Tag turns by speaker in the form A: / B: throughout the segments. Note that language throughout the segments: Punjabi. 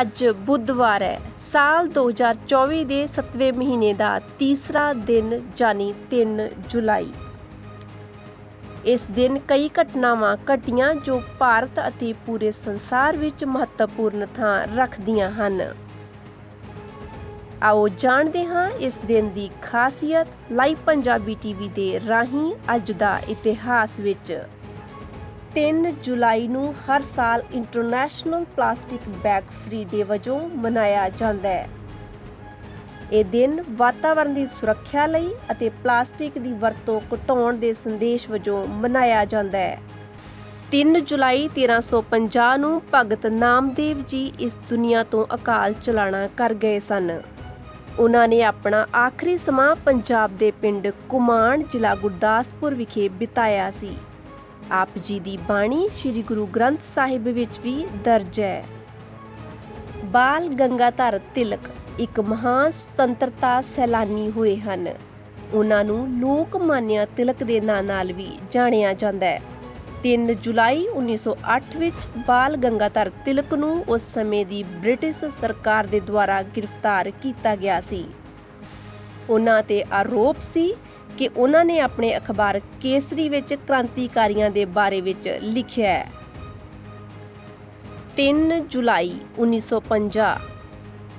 A: ਅੱਜ ਬੁੱਧਵਾਰ ਹੈ। ਸਾਲ 2024 ਦੇ 7ਵੇਂ ਮਹੀਨੇ ਦਾ ਤੀਸਰਾ ਦਿਨ ਜਾਨੀ 3 ਜੁਲਾਈ। ਇਸ ਦਿਨ ਕਈ ਘਟਨਾਵਾਂ ਘਟੀਆਂ ਜੋ ਭਾਰਤ ਅਤੇ ਪੂਰੇ ਸੰਸਾਰ ਵਿੱਚ ਮਹੱਤਵਪੂਰਨ ਥਾਂ ਰੱਖਦੀਆਂ ਹਨ। ਆਓ ਜਾਣਦੇ ਹਾਂ ਇਸ ਦਿਨ ਦੀ ਖਾਸੀਅਤ ਲਾਈਵ ਪੰਜਾਬੀ ਟੀਵੀ ਦੇ ਰਾਹੀਂ ਅੱਜ ਦਾ ਇਤਿਹਾਸ ਵਿੱਚ। 3 ਜੁਲਾਈ ਨੂੰ ਹਰ ਸਾਲ international plastic bag free day ਵਜੋਂ ਮਨਾਇਆ ਜਾਂਦਾ ਹੈ। ਇਹ ਦਿਨ ਵਾਤਾਵਰਣ ਦੀ ਸੁਰੱਖਿਆ ਲਈ ਅਤੇ ਪਲਾਸਟਿਕ ਦੀ ਵਰਤੋਂ ਘਟਾਉਣ ਦੇ ਸੰਦੇਸ਼ ਵਜੋਂ ਮਨਾਇਆ ਜਾਂਦਾ ਹੈ। 3 ਜੁਲਾਈ 1350 ਨੂੰ ਭਗਤ ਨਾਮਦੇਵ ਜੀ ਇਸ ਦੁਨੀਆ ਤੋਂ ਅਕਾਲ ਚਲਾਣਾ ਕਰ ਗਏ ਸਨ। ਉਹਨਾਂ ਨੇ ਆਪਣਾ ਆਖਰੀ ਸਮਾਂ ਪੰਜਾਬ ਦੇ ਪਿੰਡ ਕੁਮਾਣ ਜ਼ਿਲ੍ਹਾ ਗੁਰਦਾਸਪੁਰ ਵਿਖੇ ਬਿਤਾਇਆ ਸੀ। ਆਪ ਜੀ ਦੀ ਬਾਣੀ ਸ੍ਰੀ ਗੁਰੂ ਗ੍ਰੰਥ ਸਾਹਿਬ ਵਿੱਚ ਵੀ ਦਰਜ ਹੈ। ਬਾਲ ਗੰਗਾਧਰ ਤਿਲਕ ਇੱਕ ਮਹਾਨ ਸੁਤੰਤਰਤਾ ਸੈਲਾਨੀ ਹੋਏ ਹਨ। ਉਹਨਾਂ ਨੂੰ ਲੋਕ ਮਾਨਿਆ ਤਿਲਕ ਦੇ ਨਾਂ ਨਾਲ ਵੀ ਜਾਣਿਆ ਜਾਂਦਾ ਹੈ। 3 ਜੁਲਾਈ 1908 ਵਿੱਚ ਬਾਲ ਗੰਗਾਧਰ ਤਿਲਕ ਨੂੰ ਉਸ ਸਮੇਂ ਦੀ ਬ੍ਰਿਟਿਸ਼ ਸਰਕਾਰ ਦੇ ਦੁਆਰਾ ਗ੍ਰਿਫਤਾਰ ਕੀਤਾ ਗਿਆ ਸੀ। ਉਹਨਾਂ ਤੇ ਆਰੋਪ ਸੀ ਕਿ ਉਹਨਾਂ ਨੇ ਆਪਣੇ ਅਖਬਾਰ ਕੇਸਰੀ ਵਿੱਚ ਕ੍ਰਾਂਤੀਕਾਰੀਆਂ ਦੇ ਬਾਰੇ ਵਿੱਚ ਲਿਖਿਆ ਹੈ। 3 ਜੁਲਾਈ 1950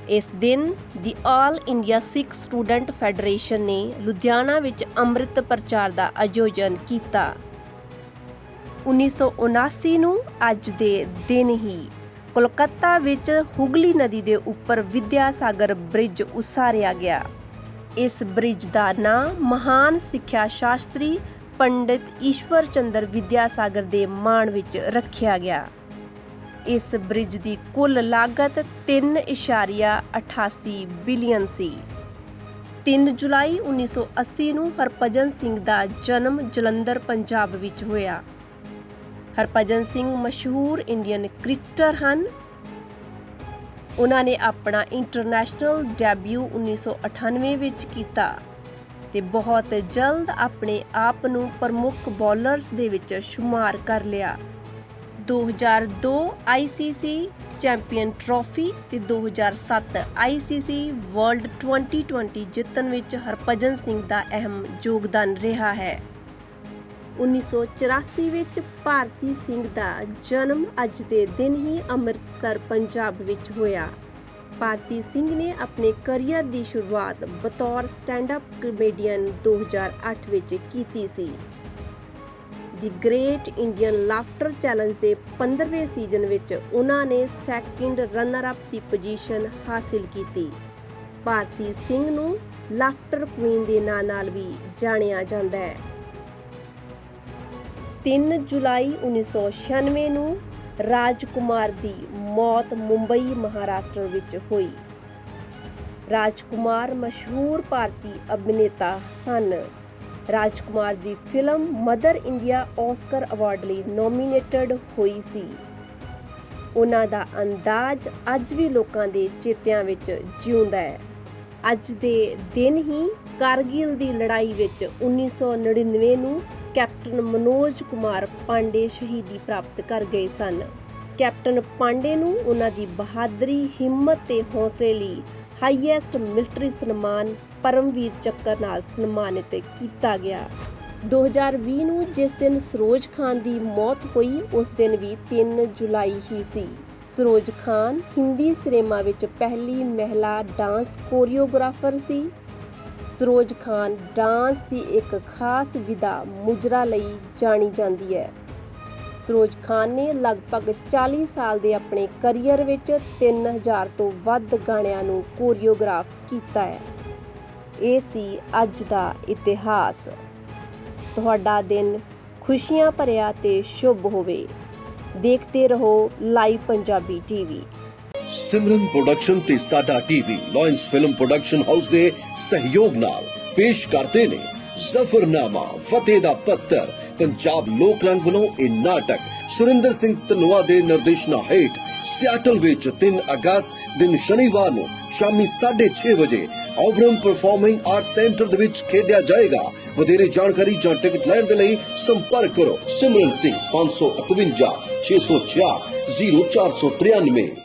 A: ਇਸ ਦਿਨ ਦੀ all India Sikh student federation ਨੇ ਲੁਧਿਆਣਾ ਵਿੱਚ ਅੰਮ੍ਰਿਤ ਪ੍ਰਚਾਰ ਦਾ ਆਯੋਜਨ ਕੀਤਾ। 1979 ਨੂੰ ਅੱਜ ਦੇ ਦਿਨ ਹੀ ਕੋਲਕਾਤਾ ਵਿੱਚ ਹੁਗਲੀ ਨਦੀ ਦੇ ਉੱਪਰ ਵਿਦਿਆ ਸਾਗਰ ਬ੍ਰਿਜ ਉਸਾਰਿਆ ਗਿਆ। ਇਸ ਬ੍ਰਿਜ ਦਾ ਨਾਂ ਮਹਾਨ ਸਿੱਖਿਆ ਸ਼ਾਸਤਰੀ ਪੰਡਿਤ ਈਸ਼ਵਰ ਚੰਦਰ ਵਿਦਿਆਸਾਗਰ ਦੇ ਮਾਣ ਵਿੱਚ ਰੱਖਿਆ ਗਿਆ। ਇਸ ਬ੍ਰਿਜ ਦੀ ਕੁੱਲ ਲਾਗਤ 3.88 ਬਿਲੀਅਨ ਸੀ। 3 ਜੁਲਾਈ 1980 ਨੂੰ ਹਰਭਜਨ ਸਿੰਘ ਦਾ ਜਨਮ ਜਲੰਧਰ, ਪੰਜਾਬ ਵਿੱਚ ਹੋਇਆ। ਹਰਭਜਨ ਸਿੰਘ ਮਸ਼ਹੂਰ ਇੰਡੀਅਨ ਕ੍ਰਿਕਟਰ ਹਨ। ਉਹਨਾਂ ਨੇ ਆਪਣਾ ਇੰਟਰਨੈਸ਼ਨਲ ਡੈਬਿਊ 1998 ਵਿੱਚ ਕੀਤਾ ਤੇ ਬਹੁਤ ਜਲਦ ਆਪਣੇ ਆਪ ਨੂੰ ਪ੍ਰਮੁੱਖ ਬੌਲਰਸ ਦੇ ਵਿੱਚ ਸ਼ੁਮਾਰ ਕਰ ਲਿਆ। 2002 ICC ਚੈਂਪੀਅਨ ਟਰਾਫੀ ਤੇ 2007 ICC ਵਰਲਡ 2020 ਜਿੱਤਣ ਵਿੱਚ ਹਰਭਜਨ ਸਿੰਘ ਦਾ ਅਹਿਮ ਯੋਗਦਾਨ ਰਿਹਾ ਹੈ। 1984 ਵਿੱਚ ਭਾਰਤੀ ਸਿੰਘ ਦਾ ਜਨਮ ਅੱਜ ਦੇ ਦਿਨ ਹੀ ਅੰਮ੍ਰਿਤਸਰ, ਪੰਜਾਬ ਵਿੱਚ ਹੋਇਆ। ਭਾਰਤੀ ਸਿੰਘ ਨੇ ਆਪਣੇ ਕੈਰੀਅਰ ਦੀ ਸ਼ੁਰੂਆਤ ਬਤੌਰ ਸਟੈਂਡ-ਅਪ ਕਮੇਡੀਅਨ 2008 ਵਿੱਚ ਕੀਤੀ ਸੀ। The great Indian laughter challenge ਦੇ 15ਵੇਂ ਸੀਜ਼ਨ ਵਿੱਚ ਉਹਨਾਂ ਨੇ ਸੈਕਿੰਡ ਰਨਰ ਅਪ ਦੀ ਪੋਜੀਸ਼ਨ ਹਾਸਿਲ ਕੀਤੀ। ਭਾਰਤੀ ਸਿੰਘ ਨੂੰ ਲਾਫਟਰ ਕੁਈਨ ਦੇ ਨਾਂ ਨਾਲ ਵੀ ਜਾਣਿਆ ਜਾਂਦਾ ਹੈ। 3 ਜੁਲਾਈ 1996 ਨੂੰ ਰਾਜਕੁਮਾਰ ਦੀ ਮੌਤ ਮੁੰਬਈ ਮਹਾਰਾਸ਼ਟਰ ਵਿੱਚ ਹੋਈ। ਰਾਜਕੁਮਾਰ ਮਸ਼ਹੂਰ ਭਾਰਤੀ ਅਭਿਨੇਤਾ ਸਨ। ਰਾਜਕੁਮਾਰ ਦੀ film Mother India Oscar award ਲਈ ਨੋਮੀਨੇਟਡ ਹੋਈ ਸੀ। ਉਹਨਾਂ ਦਾ ਅੰਦਾਜ਼ ਅੱਜ ਵੀ ਲੋਕਾਂ ਦੇ ਚੇਤਿਆਂ ਵਿੱਚ ਜਿਉਂਦਾ ਹੈ। ਅੱਜ ਦੇ ਦਿਨ ਹੀ ਕਾਰਗਿਲ ਦੀ ਲੜਾਈ ਵਿੱਚ 1999 ਨੂੰ ਕੈਪਟਨ ਮਨੋਜ ਕੁਮਾਰ ਪਾਂਡੇ ਸ਼ਹੀਦੀ ਪ੍ਰਾਪਤ ਕਰ ਗਏ ਸਨ। ਕੈਪਟਨ ਪਾਂਡੇ ਨੂੰ ਉਹਨਾਂ ਦੀ ਬਹਾਦਰੀ, ਹਿੰਮਤ ਤੇ ਹੌਸਲੇ ਲਈ ਹਾਈਐਸਟ ਮਿਲਟਰੀ ਸਨਮਾਨ, ਪਰਮਵੀਰ ਚੱਕਰ ਨਾਲ ਸਨਮਾਨਿਤ ਕੀਤਾ ਗਿਆ। 2020 ਨੂੰ ਜਿਸ ਦਿਨ ਸਰੋਜ ਖਾਨ ਦੀ ਮੌਤ ਹੋਈ, ਉਸ ਦਿਨ ਵੀ 3 ਜੁਲਾਈ ਹੀ ਸੀ। ਸਰੋਜ ਖਾਨ ਹਿੰਦੀ ਸਿਨੇਮਾ ਵਿੱਚ ਪਹਿਲੀ ਮਹਿਲਾ ਡਾਂਸ ਕੋਰੀਓਗ੍ਰਾਫਰ ਸੀ। ਸਰੋਜ ਖਾਨ ਡਾਂਸ ਦੀ ਇੱਕ ਖਾਸ ਵਿਧਾ ਮੁਜਰਾ ਲਈ ਜਾਣੀ ਜਾਂਦੀ ਹੈ। ਸਰੋਜ ਖਾਨ ਨੇ ਲਗਭਗ 40 ਸਾਲ ਦੇ ਆਪਣੇ ਕੈਰੀਅਰ ਵਿੱਚ 3000 ਤੋਂ ਵੱਧ ਗਾਣਿਆਂ ਨੂੰ ਕੋਰੀਓਗ੍ਰਾਫ ਕੀਤਾ ਹੈ। ਇਹ ਸੀ ਅੱਜ ਦਾ ਇਤਿਹਾਸ। ਤੁਹਾਡਾ ਦਿਨ ਖੁਸ਼ੀਆਂ ਭਰਿਆ ਤੇ ਸ਼ੁਭ ਹੋਵੇ। ਦੇਖਦੇ ਰਹੋ live Punjabi TV.
B: Simran production ਤੇ ਸਾਡਾ TV lions film production house ਦੇ ਸਹਿਯੋਗ ਨਾਲ ਪੇਸ਼ ਕਰਦੇ ਨੇ ਜ਼ਫਰਨਾਮਾ, ਫਤਿਹ ਦਾ ਪੱਤਰ, ਪੰਜਾਬ ਲੋਕ ਰੰਗ ਵੱਲੋਂ ਇਹ ਨਾਟਕ ਸੁਰਿੰਦਰ ਸਿੰਘ ਧਨੋਆ ਦੇ ਨਿਰਦੇਸ਼ਨਾ ਹੇਠ ਸਿਆਟਲ ਵਿੱਚ 3 ਅਗਸਤ, ਦਿਨ ਸ਼ਨੀਵਾਰ ਨੂੰ ਸ਼ਾਮੀ 6:30 ਵਜੇ ਆਬਰਮ ਪਰਫਾਰਮਿੰਗ ਆਰਟ ਸੈਂਟਰ ਦੇ ਵਿੱਚ ਖੇਡਿਆ ਜਾਏਗਾ। ਵਧੇਰੇ ਜਾਣਕਾਰੀ ਜਾਂ ਟਿਕਟ ਲੈਣ ਦੇ ਲਈ ਸੰਪਰਕ ਕਰੋ। ਸਿਮਰਨ ਸਿੰਘ 551 666 0493